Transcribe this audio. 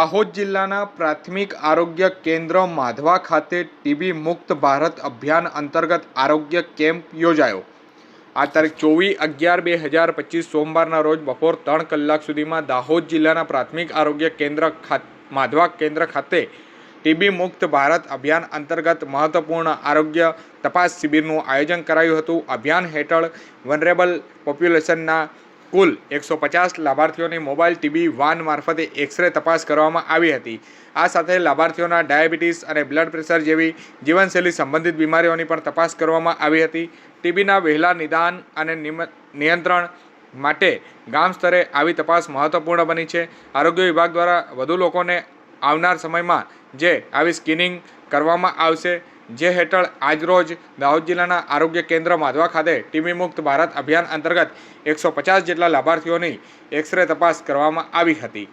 દાહોદ જિલ્લાના પ્રાથમિક આરોગ્ય કેન્દ્ર માધવા ખાતે ટીબી મુક્ત ભારત અભિયાન અંતર્ગત આરોગ્ય કેમ્પ યોજાયો. આ તારીખ ચોવીસ અગિયાર બે હજાર પચીસ સોમવારના રોજ બપોર ત્રણ કલાક સુધીમાં દાહોદ જિલ્લાના પ્રાથમિક આરોગ્ય કેન્દ્ર માધવા કેન્દ્ર ખાતે ટીબી મુક્ત ભારત અભિયાન અંતર્ગત મહત્વપૂર્ણ આરોગ્ય તપાસ શિબિરનું આયોજન કરાયું હતું. અભિયાન હેઠળ વનરેબલ પોપ્યુલેશનના કુલ એકસો પચાસ લાભાર્થીઓની મોબાઈલ ટીબી વાન મારફતે એક્સરે તપાસ કરવામાં આવી હતી. આ સાથે લાભાર્થીઓના ડાયાબિટીસ અને બ્લડ પ્રેશર જેવી જીવનશૈલી સંબંધિત બીમારીઓની પણ તપાસ કરવામાં આવી હતી. ટીબીના વહેલા નિદાન અને નિયંત્રણ માટે ગામ સ્તરે આવી તપાસ મહત્વપૂર્ણ બની છે. આરોગ્ય વિભાગ દ્વારા વધુ લોકોને આવનાર સમયમાં જે આવી સ્કિનિંગ કરવામાં આવશે જે હેઠળ આજરોજ દાહોદ જિલ્લાના આરોગ્ય કેન્દ્ર માધવા ખાતે ટીબી મુક્ત ભારત અભિયાન અંતર્ગત એકસો પચાસ જેટલા લાભાર્થીઓની એક્સરે તપાસ કરવામાં આવી હતી.